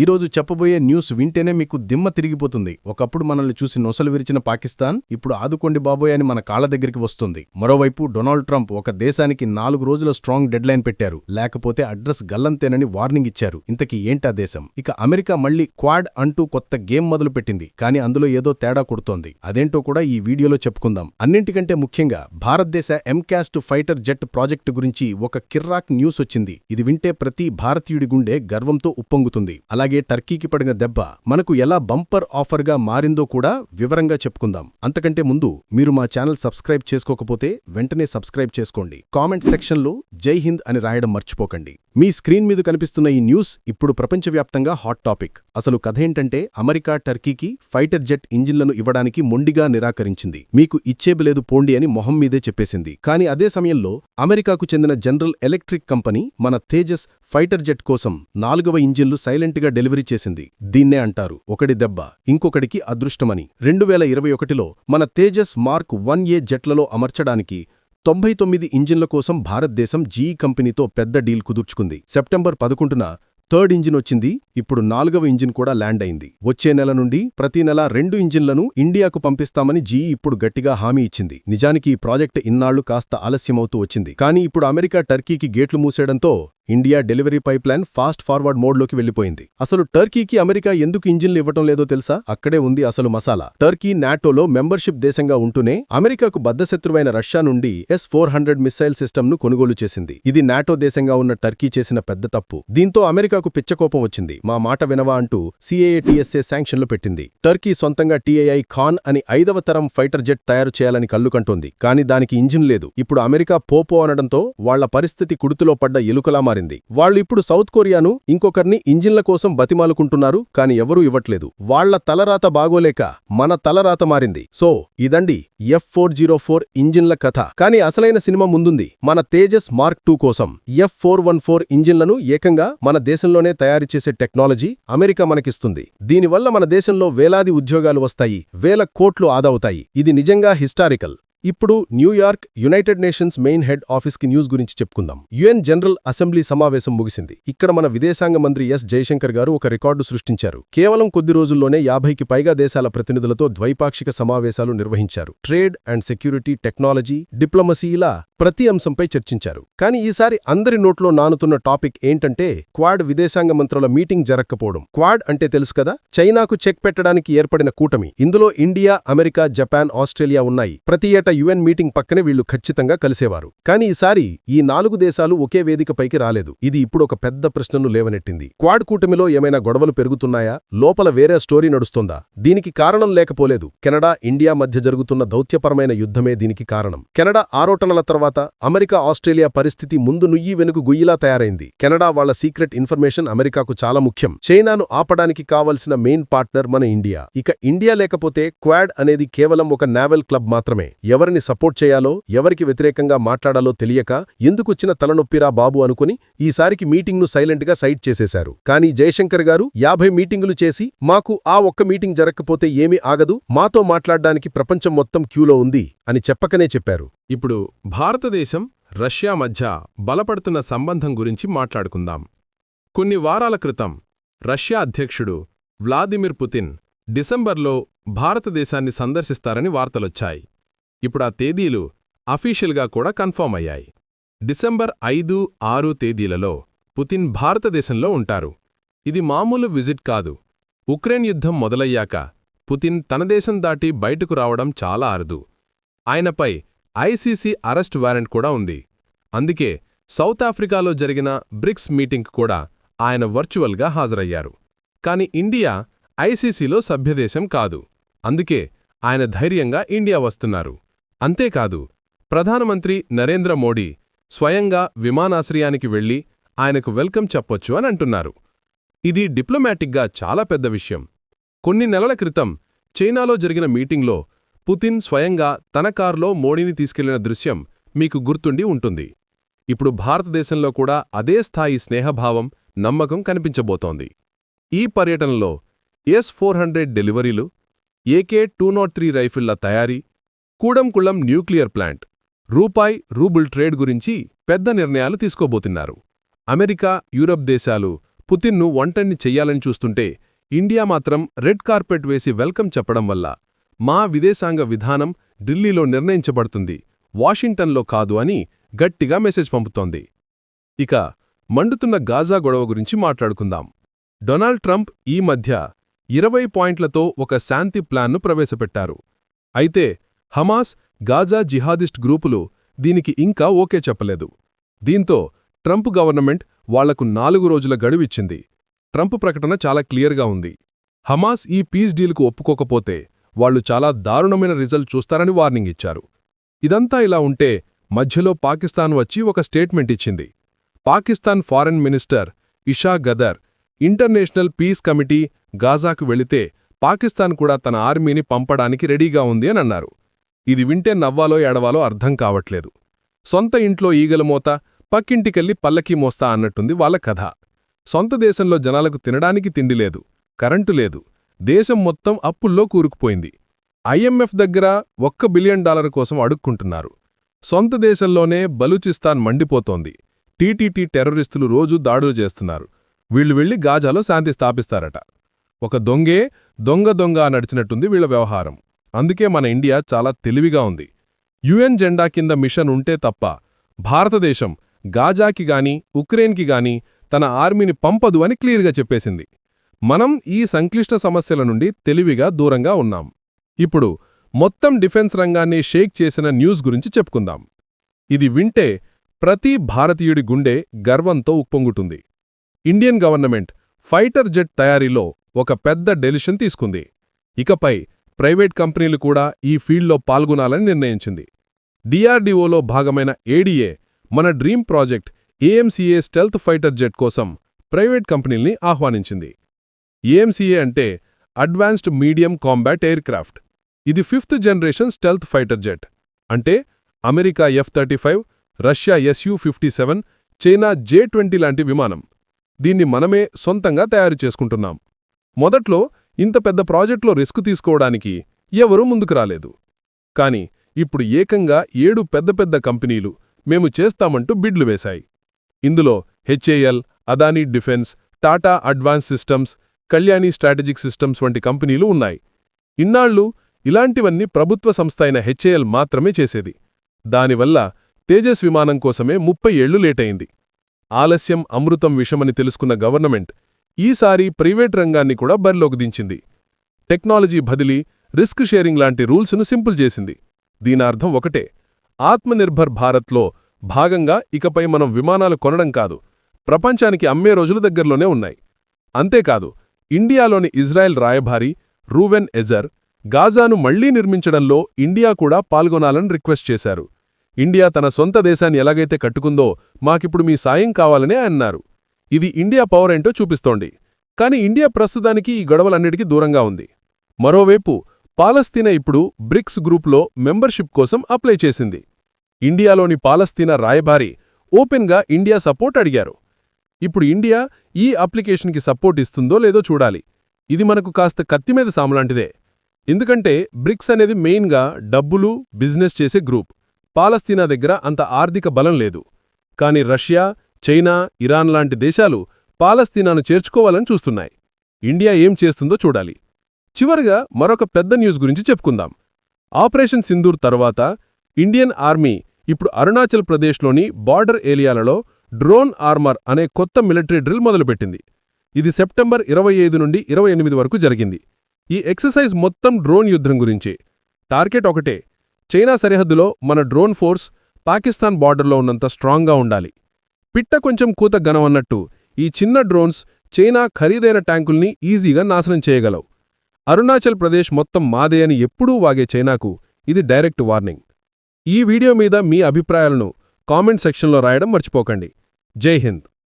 ఈరోజు చెప్పబోయే న్యూస్ వింటేనే మీకు దిమ్మ తిరిగిపోతుంది. ఒకప్పుడు మనల్ని చూసి నొసలు విరిచిన పాకిస్తాన్ ఇప్పుడు ఆదుకోండి బాబోయ్ అని మన కాళ్ళ దగ్గరికి వస్తుంది. మరోవైపు డొనాల్డ్ ట్రంప్ ఒక దేశానికి నాలుగు రోజుల స్ట్రాంగ్ డెడ్ లైన్ పెట్టారు. లేకపోతే అడ్రస్ గల్లంతేనని వార్నింగ్ ఇచ్చారు. ఇంతకీ ఏంటా దేశం? ఇక అమెరికా మళ్ళీ క్వాడ్ అంటూ కొత్త గేమ్ మొదలుపెట్టింది. కానీ అందులో ఏదో తేడా కొడుతోంది. అదేంటో కూడా ఈ వీడియోలో చెప్పుకుందాం. అన్నింటికంటే ముఖ్యంగా భారతదేశ ఎంకాస్ట్ ఫైటర్ జెట్ ప్రాజెక్టు గురించి ఒక కిర్రాక్ న్యూస్ వచ్చింది. ఇది వింటే ప్రతి భారతీయుడి గుండె గర్వంతో ఉప్పొంగుతుంది. అలా అలాగే టర్కీకి పడిన దెబ్బ మనకు ఎలా బంపర్ ఆఫర్గా మారిందో కూడా వివరంగా చెప్పుకుందాం. అంతకంటే ముందు మీరు మా ఛానల్ సబ్స్క్రైబ్ చేసుకోకపోతే వెంటనే సబ్స్క్రైబ్ చేసుకోండి. కామెంట్ సెక్షన్లో జై హింద్ అని రాయడం మర్చిపోకండి. మీ స్క్రీన్ మీద కనిపిస్తున్న ఈ న్యూస్ ఇప్పుడు ప్రపంచవ్యాప్తంగా హాట్ టాపిక్. అసలు కథేంటంటే అమెరికా టర్కీకి ఫైటర్ జెట్ ఇంజిన్లను ఇవ్వడానికి మొండిగా నిరాకరించింది. మీకు ఇచ్చేబలేదు పోండి అని మొహం మీదే చెప్పేసింది. కానీ అదే సమయంలో అమెరికాకు చెందిన జనరల్ ఎలక్ట్రిక్ కంపెనీ మన తేజస్ ఫైటర్ జెట్ కోసం నాలుగవ ఇంజిన్లు సైలెంట్గా డెలివరీ చేసింది. దీన్నే అంటారు ఒకటి దెబ్బ ఇంకొకడికి అదృష్టమని. రెండు వేల ఇరవై ఒకటిలో మన తేజస్ మార్క్ వన్ ఏ జెట్లలో అమర్చడానికి తొంభై తొమ్మిది ఇంజిన్ల కోసం భారతదేశం జీఈ కంపెనీతో పెద్ద డీల్ కుదుర్చుకుంది. సెప్టెంబర్ పదకొండున థర్డ్ ఇంజిన్ వచ్చింది ఇప్పుడు నాలుగవ ఇంజిన్ కూడా ల్యాండ్ అయింది. వచ్చే నెల నుండి ప్రతి నెల రెండు ఇంజిన్లను ఇండియాకు పంపిస్తామని జీఈ ఇప్పుడు గట్టిగా హామీ ఇచ్చింది. నిజానికి ఈ ప్రాజెక్ట్ ఇన్నాళ్ళు కాస్త ఆలస్యమవుతూ వచ్చింది. కానీ ఇప్పుడు అమెరికా టర్కీకి గేట్లు మూసేయడంతో India delivery pipeline fast forward మోడ్లోకి వెళ్ళిపోయింది అసలు టర్కీకి అమెరికా ఎందుకు ఇంజిన్లు ఇవ్వటం లేదో తెలుసా? అక్కడే ఉంది అసలు మసాలా. టర్కీ నాటోలో మెంబర్షిప్ దేశంగా ఉంటూనే అమెరికాకు బద్దశత్రువైన రష్యా నుండి ఎస్ ఫోర్ హండ్రెడ్ మిస్సైల్ సిస్టమ్ను కొనుగోలు చేసింది. ఇది నాటో దేశంగా ఉన్న టర్కీ చేసిన పెద్ద తప్పు. దీంతో అమెరికా అమెరికాకు పిచ్చకోపం వచ్చింది. మా మాట వినవా అంటూ సిఏఏటీఎస్ఏ శాంక్షన్లు పెట్టింది. టర్కీ సొంతంగా టీఏఐ ఖాన్ అని ఐదవ తరం ఫైటర్ జెట్ తయారు చేయాలని కల్లుకంటోంది కానీ దానికి ఇంజిన్ లేదు. ఇప్పుడు అమెరికా పోపో అనడంతో వాళ్ళ పరిస్థితి కుడుతులో పడ్డ ఎలుకలా మారింది. వాళ్ళు ఇప్పుడు సౌత్ కొరియాను ఇంకొకర్ని ఇంజిన్ల కోసం బతిమాలుకుంటున్నారు కాని ఎవరూ ఇవ్వట్లేదు. వాళ్ళ తలరాత బాగోలేక మన తలరాత మారింది. సో ఇదండి ఎఫ్ ఫోర్ జీరో ఫోర్ ఇంజిన్ల కథ. కానీ అసలైన సినిమా ముందుంది. మన తేజస్ మార్క్ టూ కోసం ఎఫ్ ఫోర్ వన్ ఫోర్ ఇంజిన్లను ఏకంగా మన దేశంలో దేశంలోనే తయారు చేసే టెక్నాలజీ అమెరికా మనకిస్తుంది. దీనివల్ల మన దేశంలో వేలాది ఉద్యోగాలు వస్తాయి వేల కోట్లు ఆదవుతాయి ఇది నిజంగా హిస్టారికల్. ఇప్పుడు New York United Nations main head ఆఫీస్కి న్యూస్ గురించి చెప్పుకుందాం. యుఎన్ జనరల్ అసెంబ్లీ సమావేశం ముగిసింది. ఇక్కడ మన విదేశాంగ మంత్రి ఎస్. జయశంకర్ గారు ఒక రికార్డు సృష్టించారు. కేవలం కొద్ది రోజుల్లోనే యాభైకి పైగా దేశాల ప్రతినిధులతో ద్వైపాక్షిక సమావేశాలు నిర్వహించారు. Trade and security technology diplomacy ఇలా ప్రతి అంశంపై చర్చించారు. కానీ ఈసారి అందరి నోట్లో నానుతున్న టాపిక్ ఏంటంటే క్వాడ్ విదేశాంగ మంత్రుల మీటింగ్ జరక్కపోవడం. క్వాడ్ అంటే తెలుసు కదా? చైనాకు చెక్ పెట్టడానికి ఏర్పడిన కూటమి. ఇందులో ఇండియా అమెరికా జపాన్ ఆస్ట్రేలియా ఉన్నాయి. ప్రతి ఏటా యుఎన్ మీటింగ్ పక్కనే వీళ్ళు ఖచ్చితంగా కలిసేవారు. కానీ ఈసారి ఈ నాలుగు దేశాలు ఒకే వేదికపైకి రాలేదు. ఇది ఇప్పుడు ఒక పెద్ద ప్రశ్నను లేవనెట్టింది. క్వాడ్ కూటమిలో ఏమైనా గొడవలు పెరుగుతున్నాయా? లోపల వేరే స్టోరీ నడుస్తోందా? దీనికి కారణం లేకపోలేదు. కెనడా ఇండియా మధ్య జరుగుతున్న దౌత్యపరమైన యుద్ధమే దీనికి కారణం. కెనడా ఆరోటనల తర్వాత అమెరికా ఆస్ట్రేలియా పరిస్థితి ముందు నుయ్యి వెనుకు గుయ్యిలా తయారైంది. కెనడా వాళ్ళ సీక్రెట్ ఇన్ఫర్మేషన్ అమెరికాకు చాలా ముఖ్యం. చైనాను ఆపడానికి కావలసిన మెయిన్ పార్ట్నర్ మన ఇండియా. ఇక ఇండియా లేకపోతే క్వాడ్ అనేది కేవలం ఒక నావెల్ క్లబ్ మాత్రమే. ఎవరిని సపోర్ట్ చేయాలో ఎవరికి వ్యతిరేకంగా మాట్లాడాలో తెలియక ఎందుకొచ్చిన తలనొప్పిరా బాబు అనుకుని ఈసారికి మీటింగ్ను సైలెంట్గా సైడ్ చేసేశారు. కానీ జయశంకర్ గారు యాభై మీటింగులు చేసి మాకు ఆ ఒక్క మీటింగ్ జరగకపోతే ఏమీ ఆగదు మాతో మాట్లాడ్డానికి ప్రపంచం మొత్తం క్యూలో ఉంది అని చెప్పకనే చెప్పారు. ఇప్పుడు భారతదేశం రష్యా మధ్య బలపడుతున్న సంబంధం గురించి మాట్లాడుకుందాం. కొన్ని వారాల క్రితం రష్యా అధ్యక్షుడు వ్లాదిమిర్ పుతిన్ డిసెంబర్లో భారతదేశాన్ని సందర్శిస్తారని వార్తలొచ్చాయి. ఇప్పుడు ఆ తేదీలు అఫీషియల్గా కూడా కన్ఫర్మ్ అయ్యాయి. డిసెంబర్ ఐదు ఆరు తేదీలలో పుతిన్ భారతదేశంలో ఉంటారు. ఇది మామూలు విజిట్ కాదు. ఉక్రెయిన్ యుద్ధం మొదలయ్యాక పుతిన్ తన దేశం దాటి బయటకు రావడం చాలా అరుదు. ఆయనపై ఐసీసీ అరెస్ట్ వారెంట్ కూడా ఉంది. అందుకే సౌత్ ఆఫ్రికాలో జరిగిన బ్రిక్స్ మీటింగ్ కూడా ఆయన వర్చువల్గా హాజరయ్యారు. కాని ఇండియా ఐసీసీలో సభ్యదేశం కాదు. అందుకే ఆయన ధైర్యంగా ఇండియా వస్తున్నారు. అంతేకాదు ప్రధానమంత్రి నరేంద్ర మోడీ స్వయంగా విమానాశ్రయానికి వెళ్ళి ఆయనకు వెల్కమ్ చెప్పొచ్చు అని అంటున్నారు. ఇది డిప్లొమాటిక్గా చాలా పెద్ద విషయం. కొన్ని నెలల క్రితం చైనాలో జరిగిన మీటింగ్లో పుతిన్ స్వయంగా తన కారులో మోడీని తీసుకెళ్ళిన దృశ్యం మీకు గుర్తుండి ఉంటుంది. ఇప్పుడు భారతదేశంలో కూడా అదే స్థాయి స్నేహభావం నమ్మకం కనిపించబోతోంది. ఈ పర్యటనలో ఎస్ ఫోర్ హండ్రెడ్ డెలివరీలు ఏకే టూ నాట్ త్రీ రైఫిళ్ళ తయారీ Kudankulam nuclear plant. Rupee rouble trade గురించి పెద్ద నిర్ణయాలు తీసుకోబోతున్నారు. అమెరికా యూరప్ దేశాలు పుతిన్ను వంటన్ని చెయ్యాలని చూస్తుంటే ఇండియా మాత్రం రెడ్ కార్పెట్ వేసి వెల్కమ్ చెప్పడం వల్ల మా విదేశాంగ విధానం ఢిల్లీలో నిర్ణయించబడుతుంది వాషింగ్టన్లో కాదు అని గట్టిగా మెసేజ్ పంపుతోంది. ఇక మండుతున్న గాజా గొడవ గురించి మాట్లాడుకుందాం. డొనాల్డ్ ట్రంప్ ఈ మధ్య ఇరవై పాయింట్లతో ఒక శాంతి ప్లాన్ను ప్రవేశపెట్టారు. అయితే హమాస్ గాజా జిహాదిస్ట్ గ్రూపులు దీనికి ఇంకా ఓకే చెప్పలేదు. దీంతో ట్రంప్ గవర్నమెంట్ వాళ్ళకు నాలుగు రోజుల గడువిచ్చింది. ట్రంప్ ప్రకటన చాలా క్లియర్గా ఉంది. హమాస్ ఈ పీస్ డీల్కు ఒప్పుకోకపోతే వాళ్ళు చాలా దారుణమైన రిజల్ట్ చూస్తారని వార్నింగ్ ఇచ్చారు. ఇదంతా ఇలా ఉంటే మధ్యలో పాకిస్తాన్ వచ్చి ఒక స్టేట్మెంట్ ఇచ్చింది. Pakistan foreign minister Ishaq Dar international peace committee గాజాకు వెళితే పాకిస్తాన్ కూడా తన ఆర్మీని పంపడానికి రెడీగా ఉంది అని అన్నారు. ఇది వింటే నవ్వాలో ఏడవాలో అర్థం కావట్లేదు. సొంత ఇంట్లో ఈగల మోత పక్కింటికెళ్ళి పల్లకీ మోస్తా అన్నట్టుంది వాళ్ళ కథ. సొంత దేశంలో జనాలకు తినడానికి తిండి లేదు కరెంటు లేదు దేశం మొత్తం అప్పుల్లో కూరుకుపోయింది. ఐఎంఎఫ్ దగ్గర ఒక్క బిలియన్ డాలర్ కోసం అడుక్కుంటున్నారు. సొంత దేశంలోనే బలూచిస్తాన్ మండిపోతోంది. టీటీటీ టెర్రరిస్టులు రోజూ దాడులు చేస్తున్నారు. వీళ్ళు వెళ్ళి గాజాలో శాంతి స్థాపిస్తారట. ఒక దొంగే దొంగ దొంగ నడిచినట్టుంది వీళ్ళ వ్యవహారం. అందుకే మన ఇండియా చాలా తెలివిగా ఉంది. యుఎన్ జెండా కింద మిషన్ ఉంటే తప్ప భారతదేశం గాజాకి గాని ఉక్రెయిన్కి గాని తన ఆర్మీని పంపదు అని క్లియర్గా చెప్పేసింది. మనం ఈ సంక్లిష్ట సమస్యల నుండి తెలివిగా దూరంగా ఉన్నాం. ఇప్పుడు మొత్తం డిఫెన్స్ రంగాన్ని షేక్ చేసిన న్యూస్ గురించి చెప్పుకుందాం. ఇది వింటే ప్రతి భారతీయుడి గుండె గర్వంతో ఉప్పొంగుతుంది. ఇండియన్ గవర్నమెంట్ ఫైటర్ జెట్ తయారీలో ఒక పెద్ద డెలిషన్ తీసుకుంది. ఇకపై ప్రైవేట్ కంపెనీలు కూడా ఈ ఫీల్డ్లో పాల్గొనాలని నిర్ణయించింది. డిఆర్డీఓలో భాగమైన ఏడీఏ మన dream project AMCA stealth fighter jet కోసం ప్రైవేట్ కంపెనీల్ని ఆహ్వానించింది. ఏఎంసీఏ అంటే అడ్వాన్స్డ్ మీడియం కాంబాట్ ఎయిర్క్రాఫ్ట్. ఇది fifth generation stealth fighter jet. అంటే America F thirty five Russia SU fifty seven China J twenty లాంటి విమానం. దీన్ని మనమే సొంతంగా తయారు చేసుకుంటున్నాం. మొదట్లో ఇంత పెద్ద ప్రాజెక్టులో రిస్క్ తీసుకోవడానికి ఎవరూ ముందుకు రాలేదు. కాని ఇప్పుడు ఏకంగా ఏడు పెద్ద పెద్ద కంపెనీలు మేము చేస్తామంటూ బిడ్లు వేశాయి. ఇందులో HAL Adani defence Tata advance systems Kalyani strategic systems వంటి కంపెనీలు ఉన్నాయి. ఇన్నాళ్ళు ఇలాంటివన్నీ ప్రభుత్వ సంస్థ అయిన హెచ్ఏఎల్ మాత్రమే చేసేది. దానివల్ల తేజస్ విమానం కోసమే ముప్పై ఏళ్ళు లేటయింది ఆలస్యం అమృతం విషమని తెలుసుకున్న గవర్నమెంట్ ఈసారి ప్రైవేట్ రంగాన్ని కూడా బరిలోకి దించింది. టెక్నాలజీ బదిలీ రిస్క్ షేరింగ్ లాంటి రూల్స్ను సింపుల్ చేసింది. దీనార్థం ఒకటే. ఆత్మనిర్భర్ భారత్లో భాగంగా ఇకపై మనం విమానాలు కొనడం కాదు ప్రపంచానికి అమ్మే రోజులు దగ్గరలోనే ఉన్నాయి. అంతేకాదు ఇండియాలోని ఇజ్రాయెల్ రాయభారి రూవెన్ ఎజర్ గాజాను మళ్ళీ నిర్మించడంలో ఇండియా కూడా పాల్గొనాలని రిక్వెస్ట్ చేశారు. ఇండియా తన సొంత దేశాన్ని ఎలాగైతే కట్టుకుందో మాకిప్పుడు మీ సాయం కావాలనే అన్నారు. ఇది ఇండియా పవర్ ఏంటో చూపిస్తోంది. కాని ఇండియా ప్రస్తుతానికి ఈ గొడవలన్నిటికీ దూరంగా ఉంది. మరోవైపు పాలస్తీనా ఇప్పుడు బ్రిక్స్ గ్రూప్లో మెంబర్షిప్ కోసం అప్లై చేసింది. ఇండియాలోని పాలస్తీనా రాయబారి ఓపెన్గా ఇండియా సపోర్ట్ అడిగారు. ఇప్పుడు ఇండియా ఈ అప్లికేషన్కి సపోర్ట్ ఇస్తుందో లేదో చూడాలి. ఇది మనకు కాస్త కత్తిమీద సామలాంటిదే. ఎందుకంటే బ్రిక్స్ అనేది మెయిన్గా డబ్బులు బిజినెస్ చేసే గ్రూప్. పాలస్తీనా దగ్గర అంత ఆర్థిక బలం లేదు. కాని రష్యా చైనా ఇరాన్ లాంటి దేశాలు పాలస్తీనాను చేర్చుకోవాలని చూస్తున్నాయి. ఇండియా ఏం చేస్తుందో చూడాలి. చివరగా మరొక పెద్ద న్యూస్ గురించి చెప్పుకుందాం. ఆపరేషన్ సింధూర్ తర్వాత ఇండియన్ ఆర్మీ ఇప్పుడు అరుణాచల్ ప్రదేశ్లోని బార్డర్ ఏరియాలలో డ్రోన్ ఆర్మర్ అనే కొత్త మిలిటరీ డ్రిల్ మొదలుపెట్టింది. ఇది సెప్టెంబర్ ఇరవై నుండి ఇరవై వరకు జరిగింది. ఈ ఎక్సర్సైజ్ మొత్తం డ్రోన్ యుద్ధం గురించి. టార్గెట్ ఒకటే. చైనా సరిహద్దులో మన డ్రోన్ ఫోర్స్ పాకిస్తాన్ బార్డర్లో ఉన్నంత స్ట్రాంగ్గా ఉండాలి. పిట్ట కొంచెం కూత గనమన్నట్టు ఈ చిన్న డ్రోన్స్ చైనా ఖరీదైన ట్యాంకుల్ని ఈజీగా నాశనం చేయగలవు. అరుణాచల్ ప్రదేశ్ మొత్తం మాదే అని ఎప్పుడూ వాగే చైనాకు ఇది డైరెక్ట్ వార్నింగ్. ఈ వీడియో మీద మీ అభిప్రాయాలను కామెంట్ సెక్షన్లో రాయడం మర్చిపోకండి. జై హింద్.